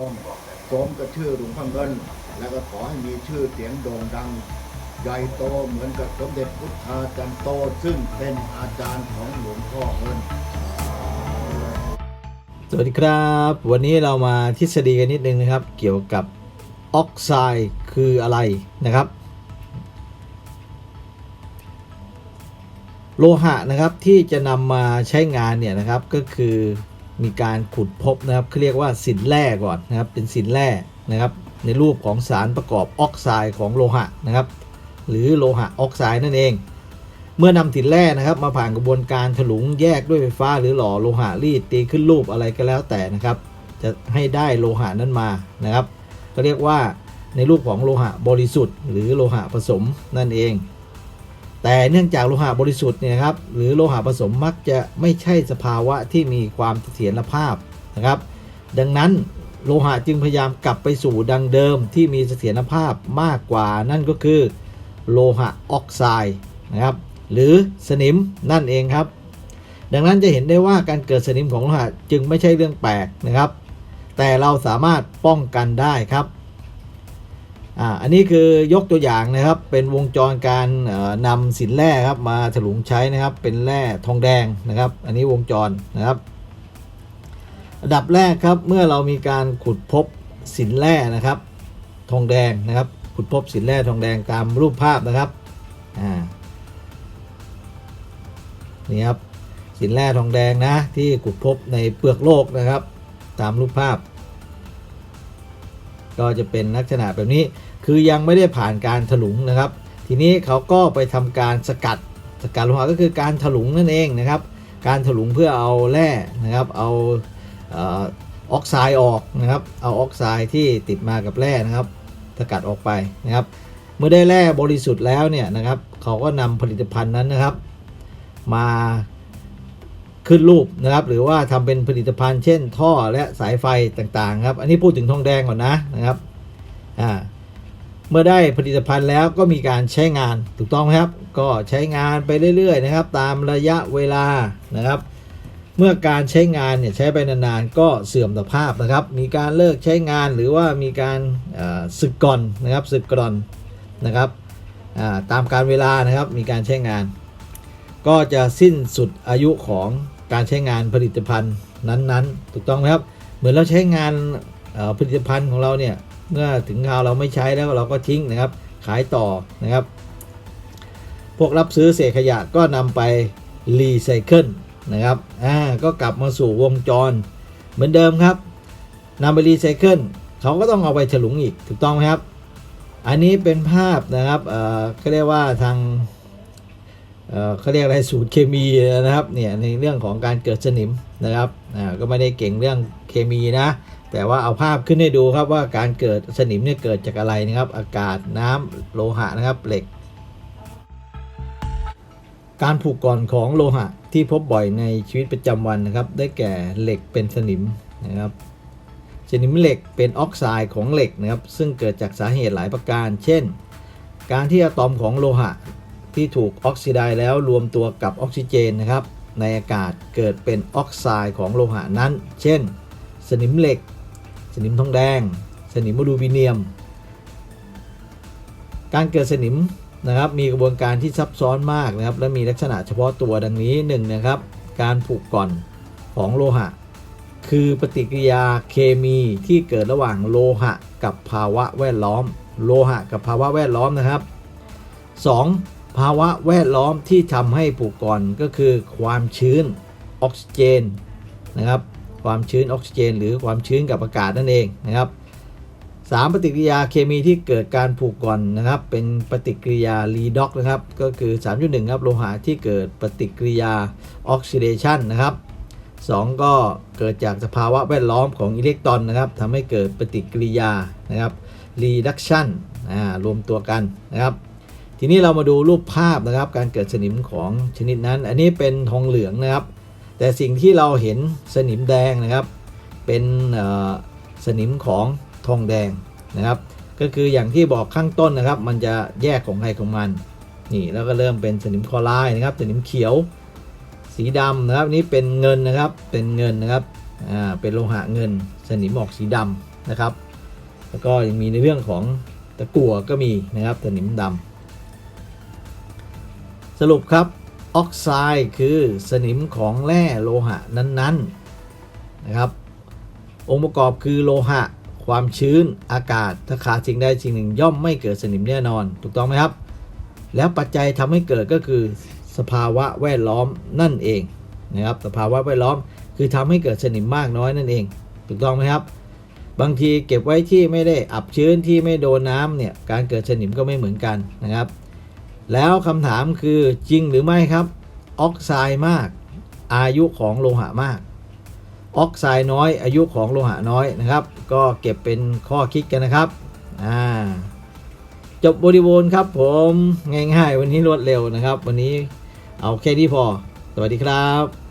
สมกับชื่อหลวงพ่อเงิน แล้วก็ขอให้มีชื่อเสียงโด่งดัง ใหญ่โตเหมือนกับสมเด็จพุทธาจารย์โต ซึ่งเป็นอาจารย์ของหลวงพ่อเงิน สวัสดีครับ วันนี้เรามาทฤษฎีกันนิดนึงนะครับ เกี่ยวกับออกไซด์คืออะไรนะครับ โลหะนะครับที่จะนำมาใช้งานเนี่ยนะครับก็คือ มีการขุดพบนะครับเขาเรียกว่าสินแร่ก่อนนะครับ เป็นสินแร่นะครับ ในรูปของสารประกอบออกไซด์ของโลหะนะครับ หรือโลหะออกไซด์นั่นเอง เมื่อนำสินแร่นะครับ มาผ่านกระบวนการถลุงแยกด้วยไฟฟ้า หรือหล่อโลหะรีดตีขึ้นรูปอะไรก็แล้วแต่นะครับ จะให้ได้โลหะนั้นมานะครับก็เรียกว่าในรูปของโลหะบริสุทธิ์ หรือโลหะผสมนั่นเอง แต่เนื่องจากโลหะบริสุทธิ์เนี่ยครับหรือโลหะผสมมักจะไม่ใช่สภาวะที่มีความเสถียรภาพนะครับ ดังนั้นโลหะจึงพยายามกลับไปสู่ดังเดิมที่มีเสถียรภาพมากกว่านั่นก็คือ โลหะออกไซด์นะครับหรือสนิมนั่นเองครับ ดังนั้นจะเห็นได้ว่าการเกิดสนิมของโลหะจึงไม่ใช่เรื่องแปลกนะครับ แต่เราสามารถป้องกันได้ครับ อ่าอันนี้คือยกตัวอย่างนะครับเป็นวงจรการนำสินแร่ครับมาถลุงใช้นะครับเป็นแร่ทองแดงนะครับ อันนี้วงจรนะครับอันดับแรกครับเมื่อเรามีการขุดพบสินแร่นะครับ ทองแดงนะครับ ขุดพบสินแร่ทองแดงตามรูปภาพนะครับอ่านี่ครับสินแร่ทองแดงนะที่ขุดพบในเปลือกโลกนะครับ ตามรูปภาพ ก็จะเป็นลักษณะแบบนี้ คือยังไม่ได้ผ่านการถลุงนะครับ ทีนี้เขาก็ไปทำการสกัด สกัดโลหะก็คือการถลุงนั่นเองนะครับ การถลุงเพื่อเอาแร่นะครับ เอาออกไซด์ออกนะครับ เอาออกไซด์ที่ติดมากับแร่นะครับ สกัดออกไปนะครับ เมื่อได้แร่บริสุทธิ์แล้วเนี่ยนะครับ เขาก็นำผลิตภัณฑ์นั้นนะครับ มา ขึ้นรูปนะครับ หรือว่าทำเป็นผลิตภัณฑ์เช่นท่อและสายไฟต่างๆ ครับ อันนี้พูดถึงทองแดงก่อนนะนะครับอ่าเมื่อได้ผลิตภัณฑ์แล้วก็มีการใช้งานถูกต้องไหมครับ ก็ใช้งานไปเรื่อยๆนะครับ ตามระยะเวลานะครับ เมื่อการใช้งานเนี่ยใช้ไปนานๆก็เสื่อมสภาพนะครับ มีการเลิกใช้งานหรือว่ามีการสึกก่อนนะครับสึกก่อนนะครับตามการเวลานะครับมีการใช้งาน ก็จะสิ้นสุดอายุของ การใช้งานผลิตภัณฑ์นั้นๆ ถูกต้องไหมครับ เหมือนเราใช้งานผลิตภัณฑ์ของเราเนี่ยเมื่อถึงคราวเราไม่ใช้แล้วเราก็ทิ้งนะครับ ขายต่อนะครับ พวกรับซื้อเศษขยะก็นำไปรีไซเคิลนะครับอ่าก็กลับมาสู่วงจร เหมือนเดิมครับนำไปรีไซเคิลเขาก็ต้องเอาไปฉลุงอีกถูกต้องไหมครับ อันนี้เป็นภาพนะครับเอ่อเขาเรียกว่าทาง เขาเรียกอะไรสูตรเคมีนะครับเนี่ยในเรื่องของการเกิดสนิมนะครับก็ไม่ได้เก่งเรื่องเคมีนะ แต่ว่าเอาภาพขึ้นให้ดูครับว่าการเกิดสนิมเนี่ยเกิดจากอะไรนะครับ อากาศน้ำโลหะนะครับเหล็ก การผูกก่อนของโลหะที่พบบ่อยในชีวิตประจำวันนะครับ ได้แก่เหล็กเป็นสนิมนะครับสนิมเหล็กเป็นออกไซด์ของเหล็กนะครับซึ่งเกิดจากสาเหตุหลายประการ เช่น การที่อะตอมของโลหะ ที่ถูกออกซิไดซ์แล้วรวมตัวกับออกซิเจนนะครับ ในอากาศเกิดเป็นออกไซด์ของโลหะนั้น เช่น สนิมเหล็ก สนิมทองแดง สนิมอลูมิเนียม การเกิดสนิมนะครับมีกระบวนการที่ซับซ้อนมากนะครับ และมีลักษณะเฉพาะตัวดังนี้หนึ่งนะครับ การผูกก่อนของโลหะ คือปฏิกิริยาเคมีที่เกิดระหว่างโลหะกับภาวะแวดล้อม โลหะกับภาวะแวดล้อมนะครับ 2. ภาวะแวดล้อมที่ทำให้ผูกก่อนก็คือความชื้นออกซิเจนนะครับ ความชื้นออกซิเจน หรือความชื้นกับอากาศนั่นเองนะครับ 3. ปฏิกิริยาเคมีที่เกิดการผูกก่อนนะครับ เป็นปฏิกิริยารีด็อกนะครับ ก็คือ 3.1 ครับโลหะที่เกิดปฏิกิริยาออกซิเดชันนะครับ 2 ก็เกิดจากสภาวะแวดล้อมของอิเล็กตรอนนะครับทำให้เกิดปฏิกิริยานะครับ reduction รวมตัวกันนะครับ ทีนี้เรามาดูรูปภาพนะครับ การเกิดสนิมของชนิดนั้น อันนี้เป็นทองเหลืองนะครับ แต่สิ่งที่เราเห็นสนิมแดงนะครับ เป็นสนิมของทองแดงนะครับ ก็คืออย่างที่บอกข้างต้นนะครับ มันจะแยกของใครของมันนี่แล้วก็เริ่มเป็นสนิมคลอไรด์นะครับ สนิมเขียว สีดำนะครับนนี้เป็นเงินนะครับเป็นเงินนะครับอ่าเป็นโลหะเงิน สนิมออกสีดำนะครับ แล้วก็ยังมีในเรื่องของตะกั่วก็มีนะครับสนิมดำ สรุปครับ ออกไซด์คือสนิมของแร่โลหะนั้นๆนะครับองค์ประกอบคือโลหะ ความชื้นอากาศถ้าขาดสิ่งใดสิ่งหนึ่งย่อมไม่เกิดสนิมแน่นอน ถูกต้องไหมครับ แล้วปัจจัยทำให้เกิดก็คือสภาวะแวดล้อมนั่นเองนะครับสภาวะแวดล้อมคือทำให้เกิดสนิมมากน้อยนั่นเอง ถูกต้องไหมครับ บางทีเก็บไว้ที่ไม่ได้อับชื้นที่ไม่โดนน้ำเนี่ยการเกิดสนิมก็ไม่เหมือนกันนะครับ แล้วคำถามคือจริงหรือไม่ครับ ออกไซด์มาก อายุของโลหะมาก ออกไซด์น้อย อายุของโลหะน้อยนะครับ ก็เก็บเป็นข้อคิดกันนะครับอ่าจบบริบูรณ์ครับผมง่ายๆ วันนี้รวดเร็วนะครับ วันนี้เอาแค่นี้พอ สวัสดีครับ